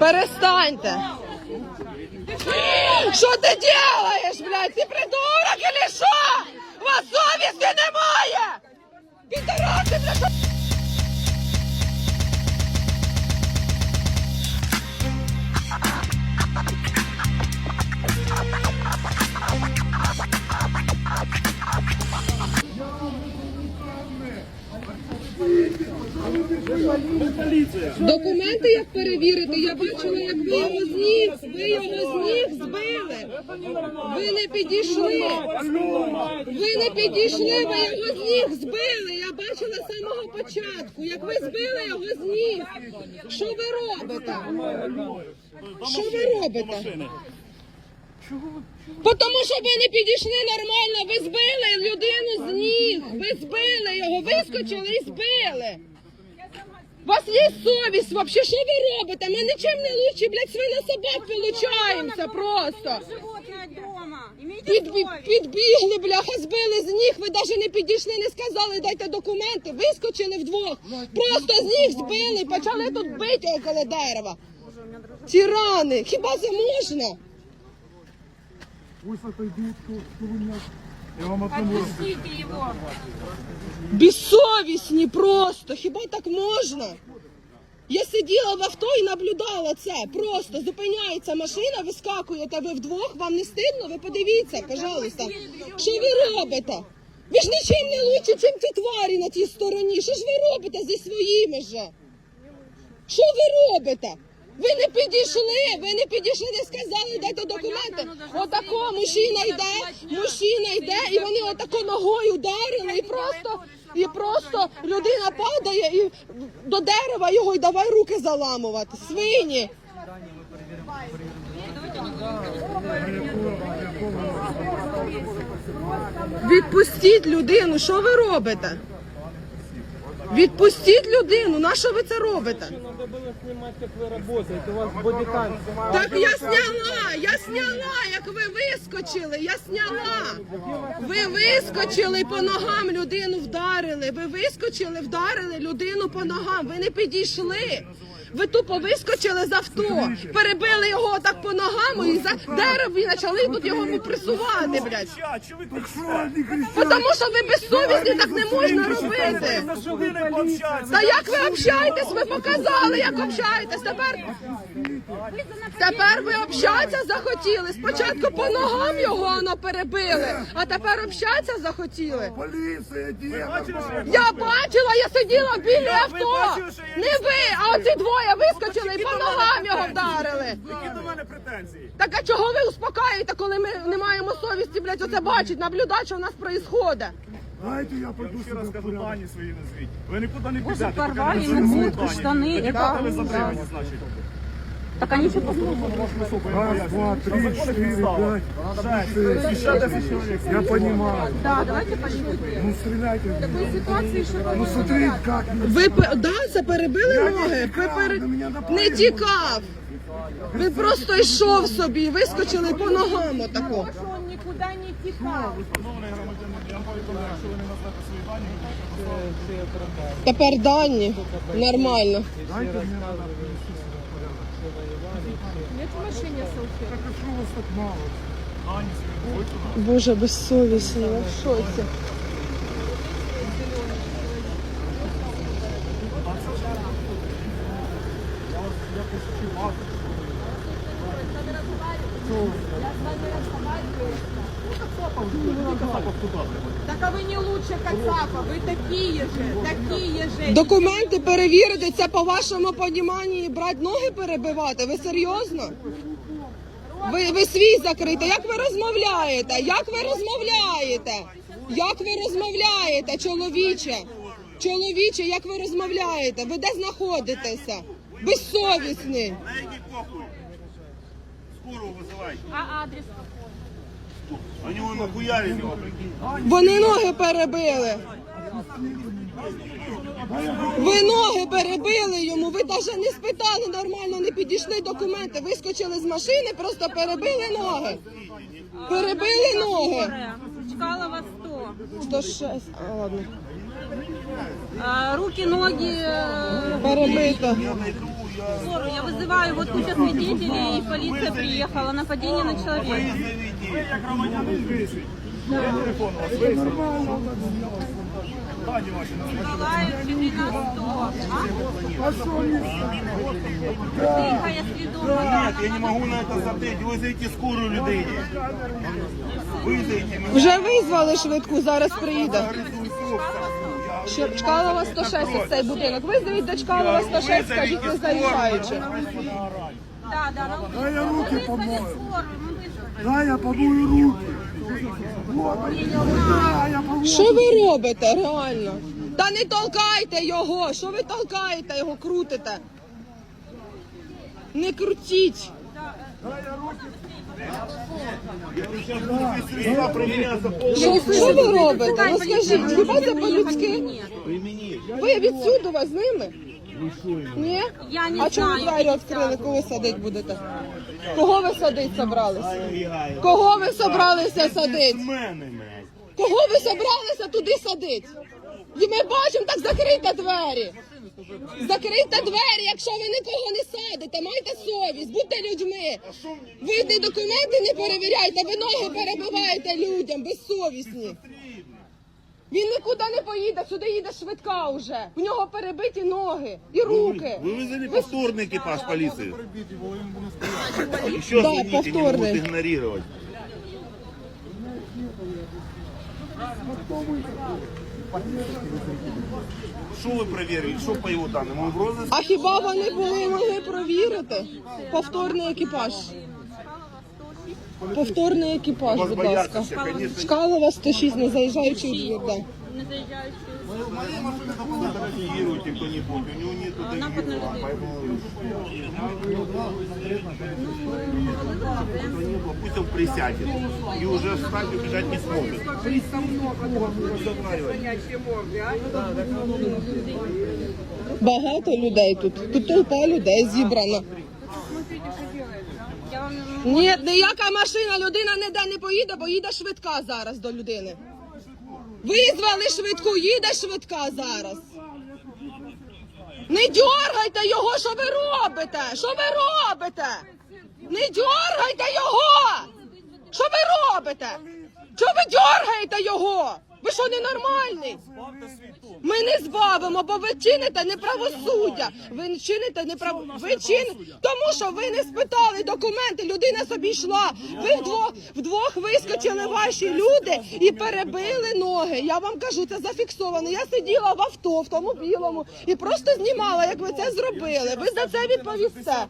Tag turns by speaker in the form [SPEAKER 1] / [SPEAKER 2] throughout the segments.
[SPEAKER 1] Перестаньте. Що ти делаєш, блядь? Ти придурок или що? У вас совісті немає! Підараси, блядь! що- Документи як перевірити? Я бачила, як ви його з ніг, ви його з ніг збили. Ви не підійшли. Ви не підійшли, ви його з ніг збили. Я бачила з самого початку, як ви збили його з ніг. Що ви робите? Що ви робите? Бо Тому що ви не підійшли нормально, ви збили людину з ніг, ви збили його, вискочили і збили. У вас є совість вообще, що ви робите? Ми нічим не лучше, блядь, свина собак получаємося просто.
[SPEAKER 2] Животное дома.
[SPEAKER 1] Підбігли, бляха, збили з ніг, ви навіть не підійшли, не сказали, дайте документи, вискочили вдвох. Просто з ніг збили, почали тут бити около дерева. Тирани, хіба це можна?
[SPEAKER 3] Пусть отойдут, кто, кто вы меня... Я вам одному
[SPEAKER 2] Отпустите его.
[SPEAKER 1] Безсовісні просто, хіба так можна? Я сиділа в авто і наблюдала це. Просто зупиняється машина, вискакуєте ви вдвох, вам не стидно? Ви подивіться, пожалуйста. Що ви робите? Ви ж нічим не лучше, чим ті тварі на тій стороні. Що ж ви робите зі своїми же? Що ви робите? Ви не підійшли, ви не підійшли, не сказали, дайте документи. Отако мужчина йде, мужчина йде, і вони отако ногою ударили, і просто, і просто людина падає і до дерева його, і давай руки заламувати. Свині. Відпустіть людину, що ви робите? Відпустіть людину, на що ви це робите?
[SPEAKER 4] Было снимать, как вы работаете. У вас бодикам.
[SPEAKER 1] Так я сняла, я сняла, як ви вискочили, я сняла. Ви вискочили по ногам, людину вдарили. Ви вискочили, вдарили людину по ногам. Ви не підійшли. Ви тупо вискочили з авто, перебили його так по ногам і за дерево і почали тут його пресувати, блядь. Тому що ви безсовісні, так не можна робити. Та як ви общаєтесь? Ви показали, як общаєтесь. Тепер тепер ви общатися захотіли. Спочатку по ногам його воно перебили, а тепер общатися захотіли.
[SPEAKER 3] Полиция, где?
[SPEAKER 1] Я бачила, я сиділа біля авто. Не ви, а оці двоє вискочили і по ногам його вдарили.
[SPEAKER 3] Які до мене претензії?
[SPEAKER 1] Так а чого ви успокаєте, коли ми не маємо совісті, блядь, оце бачить, наблюдати, що в нас відбувається?
[SPEAKER 3] Дайте я пойду
[SPEAKER 5] Ще раз кажу, дані свої назвіть. Ви нікуди не
[SPEAKER 2] Боже,
[SPEAKER 5] підете, поки
[SPEAKER 2] порвали.
[SPEAKER 5] Тоді
[SPEAKER 2] Да,
[SPEAKER 5] поки ви значить.
[SPEAKER 2] Так они еще послушали.
[SPEAKER 3] Раз, два, три, четыре, пять, шесть,
[SPEAKER 5] Ще 10 чоловік.
[SPEAKER 3] Я понимаю.
[SPEAKER 2] Да, давайте пошутим.
[SPEAKER 3] Ну стреляйте. в меня.
[SPEAKER 2] Ситуации еще
[SPEAKER 3] Ну смотри, как
[SPEAKER 1] Ви пе- да, це перебили ноги? Ви пере-. Не тікав. Ви просто йшов собі, вискочили по ногам отако.
[SPEAKER 2] Что он никуда не текал.
[SPEAKER 1] Тепер дані. Нормально.
[SPEAKER 3] Дайте мне.
[SPEAKER 2] Нет в машине салфеток.
[SPEAKER 3] Так а что вас так мало?
[SPEAKER 1] Боже, безсовісні, я в шоці.
[SPEAKER 2] Так а вы не лучше Кацапа, вы такие же, такие же.
[SPEAKER 1] Документи перевірити, це по вашому поніманні брати ноги перебивати? Ви серйозно? Ви, ви свій закрите. Як ви розмовляєте? Як ви розмовляєте? Як ви розмовляєте, чоловіче? Чоловіче, як ви розмовляєте? Ви де знаходитеся? Безсовісний.
[SPEAKER 5] На який похуй? Скору визивай.
[SPEAKER 2] А адрес
[SPEAKER 5] Вони воно хуярі його, прикинь.
[SPEAKER 1] Вони ноги перебили. Ви ноги перебили йому. Ви навіть не спитали нормально, не підійшли документи. Вискочили з машини, просто перебили ноги. Перебили ноги.
[SPEAKER 2] Чкалова 100.
[SPEAKER 1] 106. А, ладно.
[SPEAKER 2] А, руки, ноги. э,
[SPEAKER 1] Перебито.
[SPEAKER 5] Я знайду,
[SPEAKER 6] Скорую. Я вызываю вот куча свидетелей, и полиция приехала. Нападение на человека.
[SPEAKER 5] Ви як громадянин висить. Телефон у вас висить. Дані ваші називають.
[SPEAKER 6] Николаев 4 Тихо, я свідома.
[SPEAKER 7] Нет, я не могу на это смотреть. Вызовите скорую людей. Вызовите. Мы
[SPEAKER 1] Вже визвали швидку, зараз приїде.
[SPEAKER 7] организуем все.
[SPEAKER 1] Ще Чкалова 106 ось цей будинок. Визвіть до Чкалова 106, скажіть, не заїжджаючи.
[SPEAKER 6] Да, да, на
[SPEAKER 3] Дай я руки
[SPEAKER 6] Вызвали
[SPEAKER 3] помою. Дай я помою руки. Вот. Дай я помою.
[SPEAKER 1] Що ви робите, реально? Та не толкайте його! Що ви толкаєте його, крутите? Не крутіть! Що, що ви робите? Ну скажіть, хіба це по-людськи? Ви відсюди вас з ними? Ні?
[SPEAKER 6] Я не
[SPEAKER 1] А чому
[SPEAKER 6] знаю,
[SPEAKER 1] двері
[SPEAKER 6] я не
[SPEAKER 1] відкрили, коли садить будете? Кого ви садить собралися? Кого ви собралися садить? Кого ви собралися туди садить? І ми бачимо, так закрийте двері. Закрийте двері, якщо ви нікого не садите, майте совість, будьте людьми. Ви не документи не перевіряйте, ви ноги перебиваєте людям, безсовісні. Він нікуди не поїде, сюди їде швидка вже. В нього перебиті ноги і руки.
[SPEAKER 7] Вы вызвали повторный экипаж полиции. Еще
[SPEAKER 1] Да,
[SPEAKER 7] звоните, не могут
[SPEAKER 1] повторный.
[SPEAKER 7] игнорировать. Что вы проверили? Что по его данным? Он в розыске?
[SPEAKER 1] А хіба вони були могли провірити? Повторний екіпаж. Повторний екіпаж, будь ласка. Чкалова 106, не заїжджаючи у двір. Да.
[SPEAKER 6] Не заезжающие.
[SPEAKER 7] Фотографируйте кто-нибудь, у него нету
[SPEAKER 6] А напад на
[SPEAKER 7] доверия,
[SPEAKER 6] людей.
[SPEAKER 7] поэтому- Ну, Пусть он присядет и уже встать и убежать не сможет.
[SPEAKER 1] Багато людей тут. Тут толпа людей зібрана. Ні, ніяка машина, людина ніде не поїде, бо їде швидка зараз до людини. Визвали швидку, їде швидка зараз. Не дьоргайте його, що ви робите? Що ви робите? Не дьоргайте його! Що ви робите? Чого ви дьоргаєте його? Ви що ненормальний? Ми не збавимо, бо ви чините неправосуддя. Ви не чините неправо. Ви чин... Тому що ви не спитали документи. Людина собі йшла. Ви вдвох вдвох вискочили ваші люди і перебили ноги. Я вам кажу, це зафіксовано. Я сиділа в авто, в тому білому, і просто знімала, як ви це зробили. Ви за це відповісте.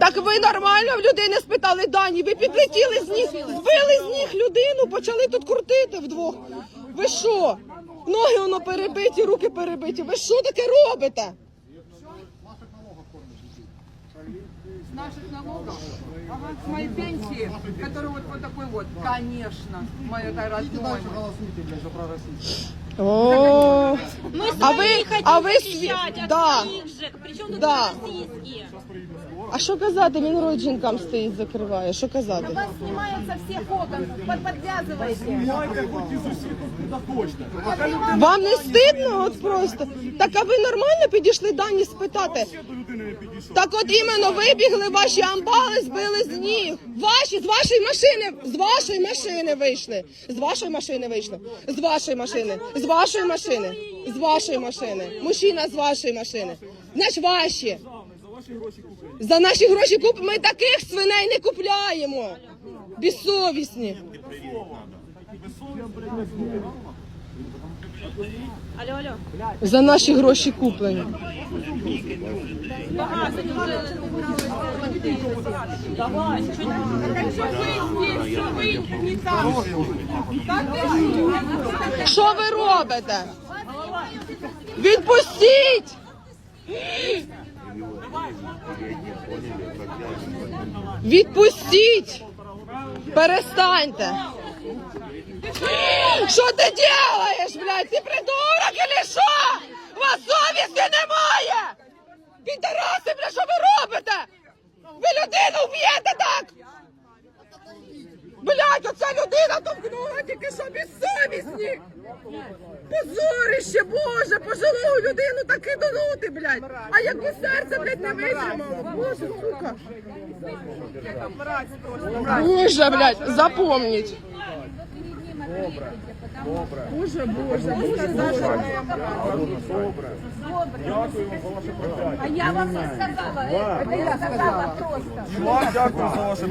[SPEAKER 1] Так ви нормально в людини спитали дані. Ви підлетіли з ніг, збили з ніг людину, почали тут крутити вдвох. Ви що? Ноги воно перебиті, руки перебиті. Ви що таке робите?
[SPEAKER 2] С наших налогов? Ага, с моей пенсии, которая вот, вот такой вот. Конечно, мое это родное.
[SPEAKER 1] О,
[SPEAKER 6] Мы с
[SPEAKER 1] А
[SPEAKER 6] вами
[SPEAKER 1] вы-
[SPEAKER 6] не хотим
[SPEAKER 1] а вы сви-
[SPEAKER 6] защищать от
[SPEAKER 1] да.
[SPEAKER 6] своих же. Причем тут
[SPEAKER 1] Да.
[SPEAKER 6] российские?
[SPEAKER 1] а що казати? Він рот жінкам стоїть, закриває. Що казати?
[SPEAKER 2] Вас снимают со всех окон, под, подвязываете.
[SPEAKER 5] Хоч із усіх, куди хочете.
[SPEAKER 1] Вам не стидно? От просто. Так а ви нормально підійшли дані спитати?
[SPEAKER 5] Я до людини не підійшов.
[SPEAKER 1] Так от іменно вибігли ваші амбали, збили з ніг. Ваші, з вашої машини, з вашої машини вийшли. З вашої машини вийшли. З вашої машини. З вашої машини. З вашої машини. Мужчина з вашої машини. Значить ваші. За наші гроші куп. Ми таких свиней не купляємо. Безсовісні.
[SPEAKER 6] Алло, алло.
[SPEAKER 1] За наші гроші куплені.
[SPEAKER 6] Давай,
[SPEAKER 1] Що ви робите? Відпустіть! Відпустіть! Перестаньте! Що ти делаєш, блядь? Ти придурок или що? У вас совісті немає! Підараси, блядь, що ви робите? Ви людину вб'єте так! Блядь, оця людина товкнула тільки що безсовісні! Позорище, Боже, пожилу людину так донути, блядь! А якби серце, блядь, не витримало, Боже, сука! Боже, блядь, запомніть! Боже, Боже, Боже, Боже.
[SPEAKER 6] А я вам не сказала, это я сказала просто.
[SPEAKER 5] Дякую за ваше.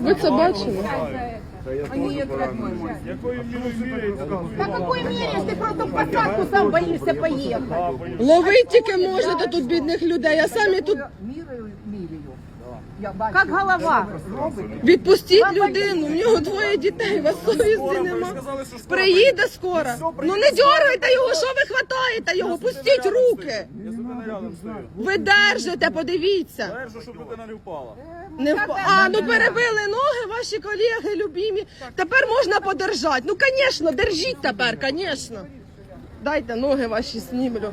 [SPEAKER 1] Ви це бачили?
[SPEAKER 5] Якою мірою міряєте?
[SPEAKER 6] Какой мере ты просто в посадку сам боишься поехать?
[SPEAKER 1] Ловить тільки можете тут бідних людей, а самі тут.
[SPEAKER 2] Я бачу.
[SPEAKER 6] Как голова.
[SPEAKER 1] відпустіть людину. В нього двоє дітей, вас совісті нема. Приїде скоро. Ну не дергайте його, що ви хватаєте його? Пустіть руки. Ви держите, подивіться.
[SPEAKER 5] Держу, щоб людина не впала.
[SPEAKER 1] Не впа- А, ну перебили ноги ваші колеги любімі. Тепер можна подержати. Ну, звісно, держіть тепер, звісно. Дайте ноги ваші снімлю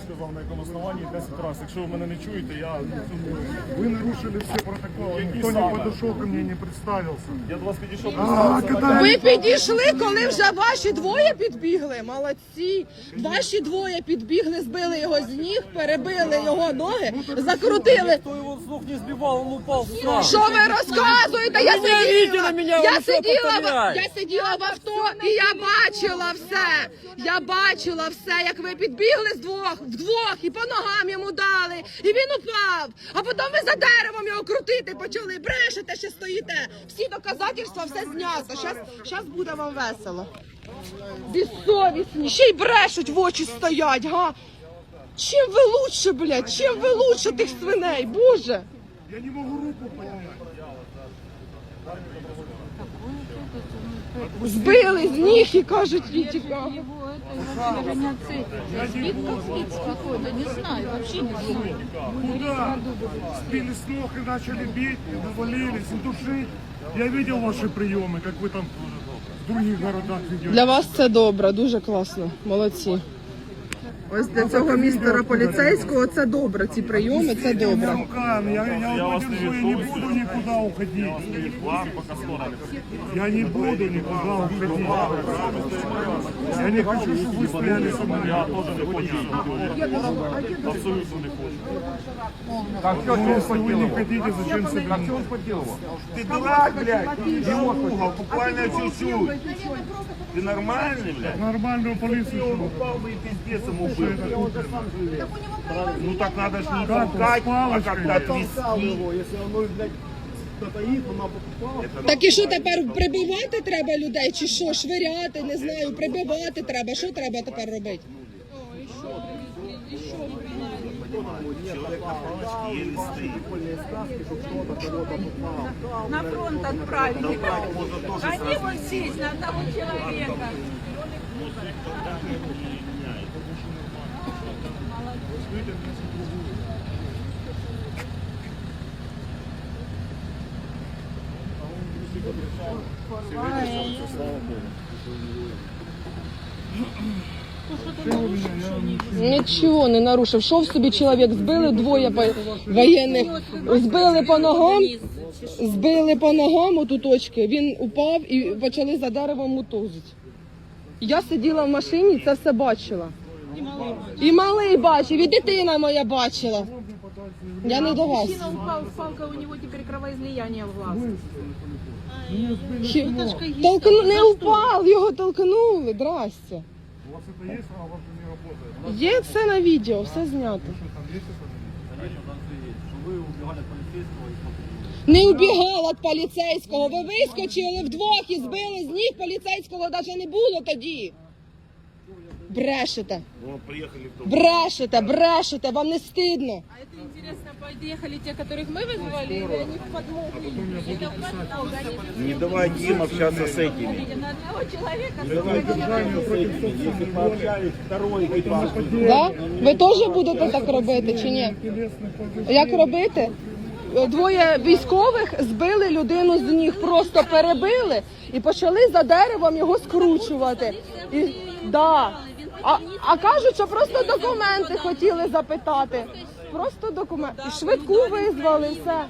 [SPEAKER 5] Я вже вам сказав, на якому основанні 10 разів. Якщо ви мене не чуєте, я сумую.
[SPEAKER 3] Вы нарушили все протоколы.
[SPEAKER 5] Какие
[SPEAKER 3] Никто не
[SPEAKER 5] самые?
[SPEAKER 3] подошел ко мне, не представился.
[SPEAKER 5] Я до вас підійшов,
[SPEAKER 3] А,
[SPEAKER 5] представився.
[SPEAKER 3] когда
[SPEAKER 1] Ви підійшли, коли вже ваші двоє підбігли. Молодці. Ваші двоє підбігли, збили його з ніг, перебили його ноги, закрутили.
[SPEAKER 4] Кто его с ног не сбивал, он упал сам.
[SPEAKER 1] Що ви розказуєте? Я сиділа,
[SPEAKER 4] на мене,
[SPEAKER 1] я
[SPEAKER 4] ви що
[SPEAKER 1] сиділа, в,
[SPEAKER 4] повторяєте?
[SPEAKER 1] я сиділа в авто і я бачила все. Я бачила все, як ви підбігли з двох, вдвох і по ногам йому дали. І він упав. А потім ви за деревом його крутити почали. Брешете, ще стоїте. Всі доказательства, все знято. Щас, щас буде вам весело. Безсовісні, ще й брешуть в очі стоять, га? Чим ви лучше, блядь? Чим ви лучше тих свиней, боже?
[SPEAKER 3] я не могу руку поднять.
[SPEAKER 1] Збили з ніг і кажуть.
[SPEAKER 6] Его это даже не оцепишь. Вид как спиц какой-то, не знаю, вообще не знаю.
[SPEAKER 3] Куда? Сбили с ног и начали бить, и навалились, и душить. Я видел ваши приемы, как вы там в других городах ведете.
[SPEAKER 1] Для вас це добре, дуже класно. Молодці. Ось для цього містера поліцейського це добре. Ці прийоми це добре.
[SPEAKER 3] Руками, я, я,
[SPEAKER 5] Я
[SPEAKER 3] вот
[SPEAKER 5] вас не
[SPEAKER 3] подержу, я не
[SPEAKER 5] відпущу.
[SPEAKER 3] буду никуда уходить.
[SPEAKER 5] Вам поки сторони.
[SPEAKER 3] Я не буду никуда уходить. Я не хочу, чтобы вы стояли со мной.
[SPEAKER 5] Я теж не хочу. Абсолютно не хочу.
[SPEAKER 3] Ну, если вы не хотите, зачем себя?
[SPEAKER 7] Ты дурак, блядь. Я угол, буквально чуть-чуть. Ты нормальный, блядь?
[SPEAKER 3] Нормальную полицию.
[SPEAKER 7] Он упал бы и пиздец ему был. Ну так надо ж не толкать, а как-то отвести.
[SPEAKER 1] Так і що тепер прибивати треба людей, чи що? Швиряти, не знаю, прибивати треба. Що треба тепер робити?
[SPEAKER 7] Человек на палочке еле стоит.
[SPEAKER 6] На фронт отправили. Они вот здесь, на одного человека.
[SPEAKER 1] Нічого не нарушив. Шов собі чоловік, збили двоє воєнних, збили по ногам, збили по ногам оту точки. Він упав і почали за деревом мутузити. Я сиділа в машині, це все бачила. І малий бачив, і дитина моя бачила. Я не до вас.
[SPEAKER 6] Мужчина упал, палка у него теперь кровоизлияние в глаз.
[SPEAKER 1] Толкну... Не упав, його толкнули, здрасте.
[SPEAKER 3] У вас это есть, а у вас не работает.
[SPEAKER 1] Є все на відео, все знято. Не убігала від поліцейського. Ви вискочили вдвох і збили з ніг поліцейського навіть не було тоді. Брешете,
[SPEAKER 7] Вот приехали в дом.
[SPEAKER 1] брешете, брешете, вам не стидно.
[SPEAKER 6] А это интересно, подъехали те, которых мы вызвали, или они подмогли? Это подмогли.
[SPEAKER 7] Не давай им общаться с этими.
[SPEAKER 6] На одного человека
[SPEAKER 7] Не давай общаться с этими. Если пообщались, второй экипаж.
[SPEAKER 1] Да? Ви теж будете так робити чи ні? Як робити? Двоє військових збили людину з ніг, просто перебили і почали за деревом його скручувати. І, да. а, а кажуть, що просто документи хотіли запитати. Просто документи. І швидку визвали, все.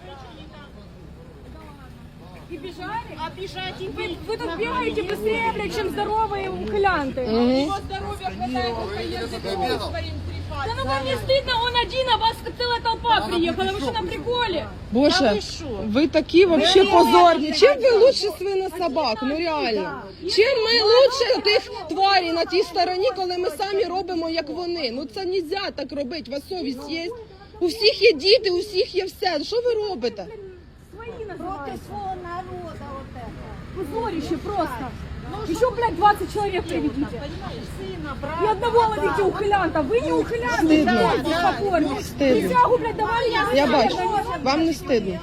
[SPEAKER 8] и бежали? А бежать и вы, вы тут бегаете быстрее, блядь, чем здоровые ухлянты.
[SPEAKER 6] Его здоровья хватает, только ездит своим трепать.
[SPEAKER 8] Да ну вам не стыдно, он один, а вас целая толпа приехала, вы что на приколе?
[SPEAKER 1] Боже, ви такі вообще позорні. Чим ви лучше свинособак? Ну реально. Чим ми лучше тих тварей на тій стороні, коли ми самі робимо як вони? Ну це нельзя так робити. У вас совість є. У всіх є діти, у всіх є все. Що ви робите?
[SPEAKER 8] Свои Против своего народа вот это. Позорище просто. Еще, блядь, 20 человек приведите. И одного ловите ухилянта. Вы не ухилянты,
[SPEAKER 1] Стыдно.
[SPEAKER 8] да, покорно.
[SPEAKER 1] Стыдно.
[SPEAKER 8] Присягу, блядь, давали я.
[SPEAKER 1] Я бачу, вам не стидно.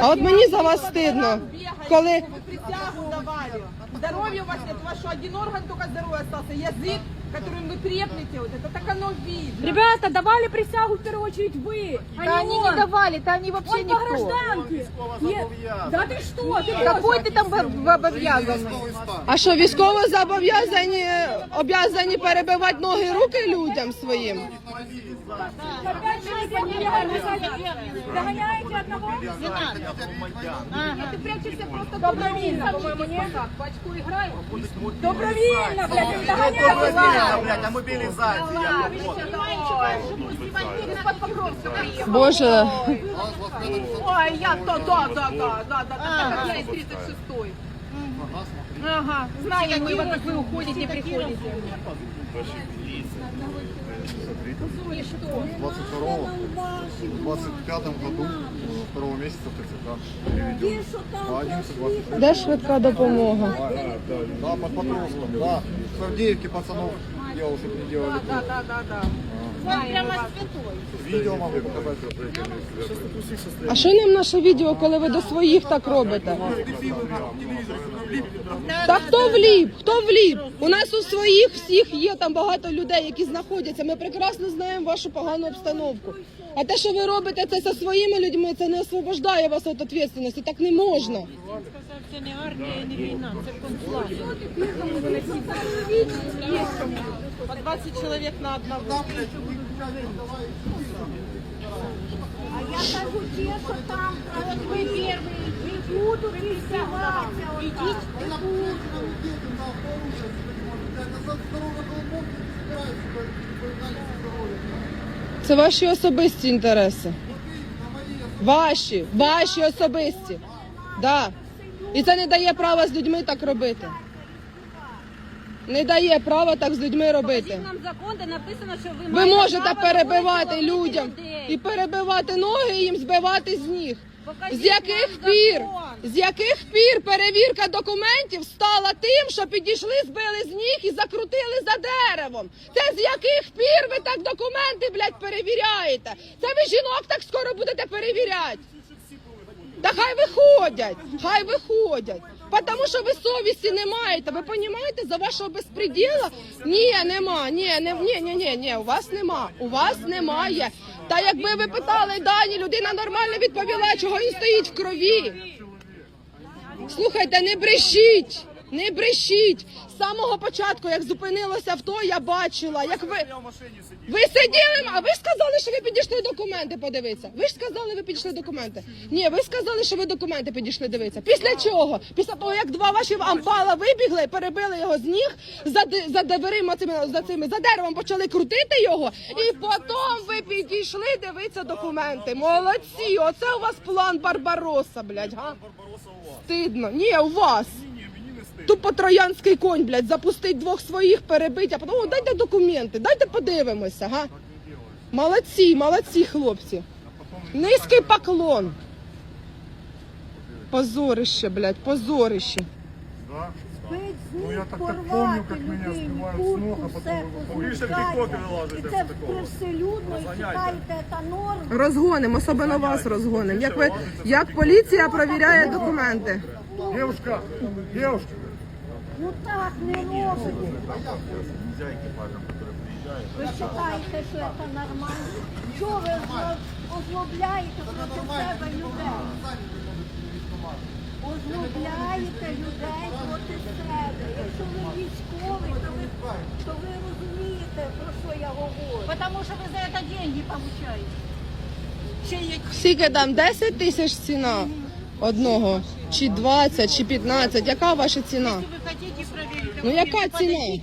[SPEAKER 1] А от мені за вас стидно, коли
[SPEAKER 6] Вы присягу давали. Здоровья у вас нет, у вас что, один орган только здоровый остался, язык, которым вы крепнете, вот это так оно видно.
[SPEAKER 8] Ребята, давали присягу в первую очередь вы, а
[SPEAKER 6] Да
[SPEAKER 8] не
[SPEAKER 6] они
[SPEAKER 8] он.
[SPEAKER 6] не давали, да они вообще
[SPEAKER 8] Он по
[SPEAKER 6] никто.
[SPEAKER 8] гражданке. Нет. Да ты что? Ты
[SPEAKER 6] Какой ты там в- обов'язаний?
[SPEAKER 1] а що військово зобов'язані обов'язані перебивати ноги руки людям своїм?
[SPEAKER 8] Опять человек подбегаем, Догоняете одного?
[SPEAKER 6] Ты прячешься просто
[SPEAKER 8] Добровольно, по-моему, нет?
[SPEAKER 6] Пачку играем.
[SPEAKER 8] Добровольно, блядь, не догоняйте.
[SPEAKER 7] блядь, а мобилизация.
[SPEAKER 6] Из-под Покровска приехал.
[SPEAKER 1] Боже,
[SPEAKER 6] Ой, я то, да, да, да, да, да, так как я из 36-й. Ага, знаем мы, вот как вы уходите, не приходите.
[SPEAKER 9] В 22 в 25 году, второго месяца в ТЦК переведен. А 11 20
[SPEAKER 1] де швидка допомога?
[SPEAKER 9] Да, под Покровском, да. В Авдеевке пацанов девушек не делали.
[SPEAKER 6] Да, да, да, да. Мы вас.
[SPEAKER 9] Видео могу показать.
[SPEAKER 1] А що нам наше відео, коли ви до своїх так робите? Та хто вліп? Хто вліп? У нас у своїх всіх є там багато людей, які знаходяться. Ми прекрасно знаємо вашу погану обстановку. А те, що ви робите це зі своїми людьми, це не освобождає вас від відповідальності. Так не можна.
[SPEAKER 6] Це не армія не війна, це концлаг. По 20 чоловік на одного.
[SPEAKER 8] А я кажу, те, що там, а от ви перші, не будуть издеваться. Ідіть.
[SPEAKER 1] Це ваші особисті інтереси. Ваші, ваші особисті. Да. І це не дає права з людьми так робити. Не дає права так з людьми робити.
[SPEAKER 8] Нам закон, де написано, що ви,
[SPEAKER 1] Ви
[SPEAKER 8] маєте
[SPEAKER 1] можете
[SPEAKER 8] право
[SPEAKER 1] перебивати
[SPEAKER 8] виходити
[SPEAKER 1] людям
[SPEAKER 8] людей.
[SPEAKER 1] і перебивати ноги і їм збивати з ніг.
[SPEAKER 8] Покажіть
[SPEAKER 1] З яких
[SPEAKER 8] нам
[SPEAKER 1] пір?
[SPEAKER 8] закон.
[SPEAKER 1] З яких пір перевірка документів стала тим, що підійшли, збили з ніг і закрутили за деревом? Це з яких пір ви так документи, блядь, перевіряєте? Це ви жінок так скоро будете перевіряти? Та хай виходять, хай виходять. Тому що ви совісті не маєте. Ви розумієте, за вашого безпреділа? Ні, нема, ні, не, ні, ні, ні, ні, у вас нема. У вас немає. Та якби ви питали дані, людина нормально відповіла, чого він стоїть в крові. Слухайте, не брешіть, не брешіть. З самого початку, як зупинилося авто, я бачила, як ви. Ви сиділи, а ви ж сказали, що ви підійшли документи подивитися. Ви ж сказали, ви підійшли документи. Ні, ви сказали, що ви документи підійшли дивитися. Після чого? Після того, як два ваші ампала вибігли, перебили його з ніг, за, за дверима цими, за цими, за деревом почали крутити його, і потім ви підійшли дивитися документи. Молодці, оце у вас план Барбароса, блядь, га? Стидно. Ні, у вас. Тупо троянський конь, блядь, запустить двох своїх, перебить, а потім «О, дайте документи, дайте подивимося, га? Молодці, молодці, хлопці. Низький поклон. Позорище, блядь, позорище.
[SPEAKER 3] Да?
[SPEAKER 10] Бить з
[SPEAKER 3] Ну, я так- так
[SPEAKER 10] порвати
[SPEAKER 3] помню, як мене
[SPEAKER 10] людині,
[SPEAKER 3] збивають з ног, а потім
[SPEAKER 10] все
[SPEAKER 3] ви
[SPEAKER 5] Більше в тіктоки вилазите
[SPEAKER 10] І
[SPEAKER 5] з
[SPEAKER 10] це
[SPEAKER 5] такого.
[SPEAKER 10] привселюдно, і читаєте, це норма.
[SPEAKER 1] Розгонимо, особливо вас розгонимо. Як, ви, як поліція перевіряє документи.
[SPEAKER 3] Девушка, девушка.
[SPEAKER 10] Ну так не робить. Ви вважаєте, що це нормально? Чого ви озлобляєте проти себе людей? Озлобляєте людей проти себе. Якщо ви військовий, то ви, то ви розумієте, про що я говорю.
[SPEAKER 8] Потому що ви за це деньги получаєте.
[SPEAKER 1] Скільки там 10 тисяч ціна одного чи 20, чи 15. Яка ваша ціна? Ну яка ціна?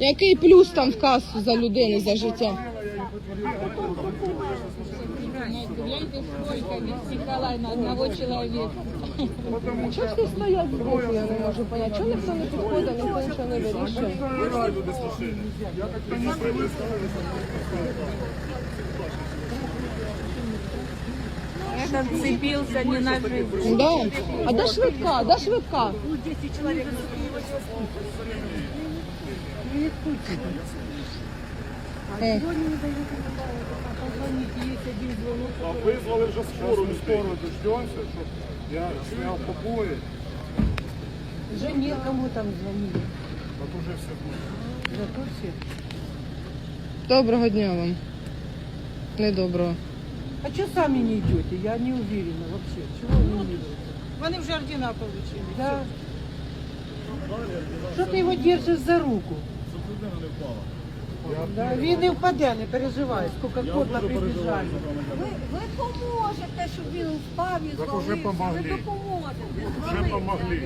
[SPEAKER 1] Який плюс там в касу за людину за життя? Чого всі стоять збоку, я не можу поняти. Чого ніхто не підходить, ніхто нічого не вирішує?
[SPEAKER 8] Этот цепился не на жизнь.
[SPEAKER 1] Да. А де швидка? Де швидка? Е,
[SPEAKER 3] А визвали вже скору, скоро дождемся, щоб я сняв побої.
[SPEAKER 2] Уже некому там звонить.
[SPEAKER 3] Так уже все буде.
[SPEAKER 2] Зато все.
[SPEAKER 1] Доброго дня вам. Недоброго.
[SPEAKER 2] А что сами не идете? Я не уверена вообще. Чего вы не идете?
[SPEAKER 6] Вони вже ордена получили.
[SPEAKER 2] Да. Что ты его держишь за руку? Да, він не впаде, не переживай, сколько котло прибіжали.
[SPEAKER 10] Ви, ви поможете, щоб він впав і
[SPEAKER 3] Так уже
[SPEAKER 10] звалився.
[SPEAKER 3] помогли.
[SPEAKER 10] Ви допоможете.
[SPEAKER 3] Вже
[SPEAKER 10] Звалити
[SPEAKER 3] помогли.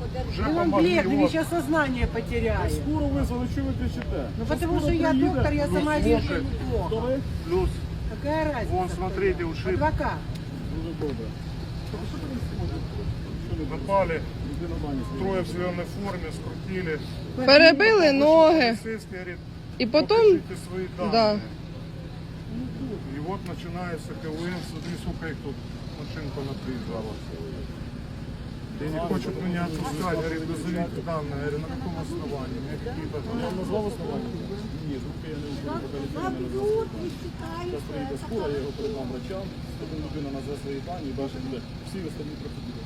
[SPEAKER 10] Подержи.
[SPEAKER 3] Вже
[SPEAKER 2] Ну, он
[SPEAKER 3] помогли.
[SPEAKER 2] бледный,
[SPEAKER 3] от.
[SPEAKER 2] сейчас сознание потеряет.
[SPEAKER 5] Скоро визвали, що ви кричите?
[SPEAKER 2] Ну потому что я доктор, я сама вижу неплохо.
[SPEAKER 3] Плюс,
[SPEAKER 2] Какая
[SPEAKER 3] вон,
[SPEAKER 2] разница?
[SPEAKER 3] смотрите, ушиб.
[SPEAKER 2] Адвокат.
[SPEAKER 3] Напали. Трое в зеленой форме, скрутили.
[SPEAKER 1] Перебили ноги.
[SPEAKER 3] Полицейский говорит,
[SPEAKER 1] І потім.
[SPEAKER 3] покажите свои данные.
[SPEAKER 1] Да.
[SPEAKER 3] И вот начинается КВН, смотри, сколько их тут машин понаприезжало. И не хочу меня отпускать, говорит, назовите данные. Я говорю, на каком основании? на меня какие-то...
[SPEAKER 5] Я назвав основання? Ні, звуки я не
[SPEAKER 10] Заб'ють, ви читаєте.
[SPEAKER 5] скоро, я його передам врачам, щоб людина назве свої дані і бачить, де всі останні процедури.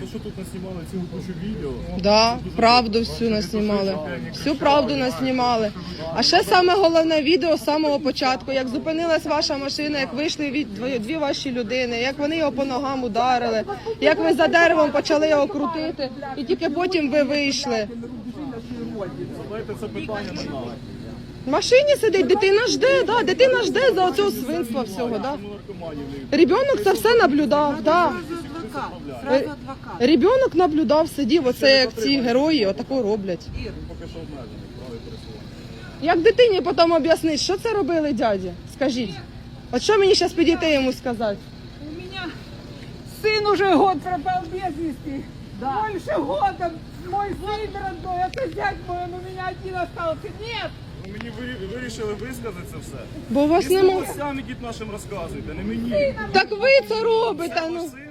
[SPEAKER 5] То, що тут наснімали цілу кучу відео,
[SPEAKER 1] Да, правду всю наснімали. Всю правду наснімали. А ще саме головне відео з самого початку, як зупинилась ваша машина, як вийшли від- дві, дві ваші людини, як вони його по ногам ударили, як ви за деревом почали його крутити, і тільки потім ви вийшли.
[SPEAKER 5] задайте це питання на нас.
[SPEAKER 1] В машині сидить, дитина жде, да, дитина жде за оцього свинства всього. Да. Ребенок це все наблюдав. Да
[SPEAKER 2] Адвокат. Сразу адвокат.
[SPEAKER 1] Ребенок наблюдав, сидів, оце як ці герої отако роблять.
[SPEAKER 5] поки що обмежений праві пересування.
[SPEAKER 1] Як дитині потім об'яснить, що це робили дяді? Скажіть. От що мені зараз підійти йому сказати?
[SPEAKER 6] У меня сын уже год пропал без вести. Больше года. Мой сын родной, это зять мой, он у меня один остался. Нет,
[SPEAKER 5] Ну, Мені ви вирішили висказати це все.
[SPEAKER 1] Бо у вас
[SPEAKER 5] І
[SPEAKER 1] нема.
[SPEAKER 5] самі дід нашим розказуйте, не мені.
[SPEAKER 1] Так ви це робите.
[SPEAKER 5] Ваш
[SPEAKER 1] Ну
[SPEAKER 5] син?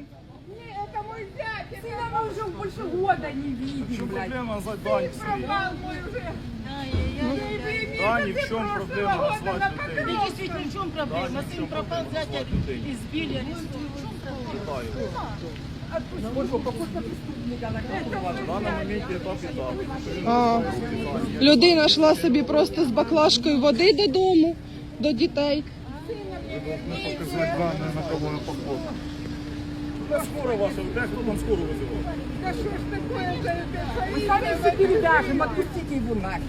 [SPEAKER 6] не, это мой зять. Сына мы уже больше года не
[SPEAKER 5] В
[SPEAKER 6] видим,
[SPEAKER 5] чому
[SPEAKER 6] блядь.
[SPEAKER 5] проблема назвати дані свої?
[SPEAKER 6] Пропал мой уже.
[SPEAKER 5] Дані, в чому проблема назвати людей?
[SPEAKER 6] действительно, в чем проблема? Сын пропал, зятя избили, арестовали. В чем проблема?
[SPEAKER 5] В даному моменті етапі так.
[SPEAKER 1] а, людина йшла собі просто з баклажкою води додому, до дітей.
[SPEAKER 3] Показать данные, на кого я похож.
[SPEAKER 5] Де скоро ваша, де хто там скоро визивав?
[SPEAKER 6] Да что ж такое-то? это
[SPEAKER 2] Мы сами все передашем, отпустите его нахер.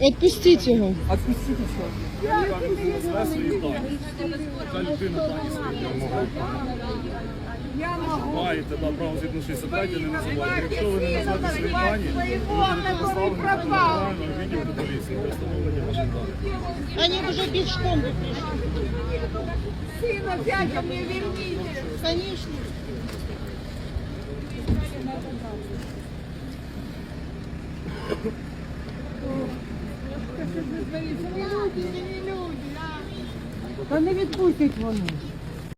[SPEAKER 1] Отпустіть його.
[SPEAKER 2] Отпустите все.
[SPEAKER 5] Назве свої дані. Та людина дані свої.
[SPEAKER 6] Я могу.
[SPEAKER 5] Маєте да, право згідно 65 не називати. Якщо ви не назвете свої дані, ви будете доставлені до національного відділу поліції для встановлення ваших даних.
[SPEAKER 6] Они уже пешком пришли. Сына зятя мне верните. Конечно.
[SPEAKER 2] Та не відпустять вони.